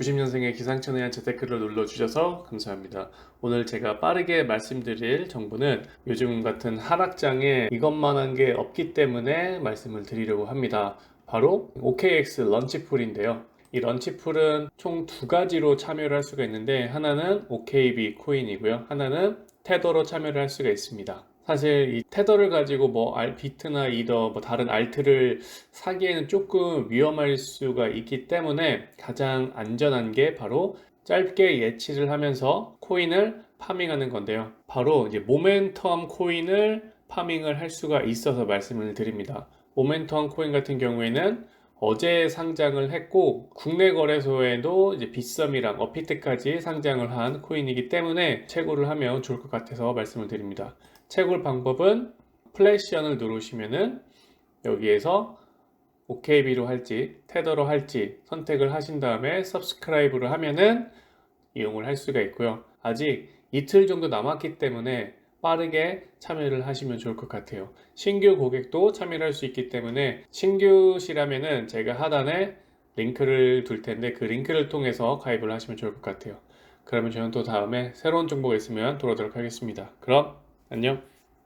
90년생의 기상천에 대한 재테크를 눌러주셔서 감사합니다. 오늘 제가 빠르게 말씀드릴 정보는 요즘 같은 하락장에 이것만한 게 없기 때문에 말씀을 드리려고 합니다. 바로 OKX 런치풀인데요. 이 런치풀은 총 두 가지로 참여를 할 수가 있는데 하나는 OKB 코인이고요. 하나는 테더로 참여를 할 수가 있습니다. 사실 이 테더를 가지고 뭐 알, 비트나 이더 뭐 다른 알트를 사기에는 조금 위험할 수가 있기 때문에 가장 안전한 게 바로 짧게 예치를 하면서 코인을 파밍하는 건데요. 바로 이제 모멘텀 코인을 파밍을 할 수가 있어서 말씀을 드립니다. 모멘텀 코인 같은 경우에는 어제 상장을 했고 국내 거래소에도 이제 빗썸이랑 어피트까지 상장을 한 코인이기 때문에 채굴을 하면 좋을 것 같아서 말씀을 드립니다. 채굴 방법은 플래시언을 누르시면은 여기에서 OKB로 할지 테더로 할지 선택을 하신 다음에 subscribe를 하면은 이용을 할 수가 있고요. 아직 이틀 정도 남았기 때문에 빠르게 참여를 하시면 좋을 것 같아요. 신규 고객도 참여를 할 수 있기 때문에 신규시라면은 제가 하단에 링크를 둘 텐데 그 링크를 통해서 가입을 하시면 좋을 것 같아요. 그러면 저는 또 다음에 새로운 정보가 있으면 돌아오도록 하겠습니다. 그럼 안녕.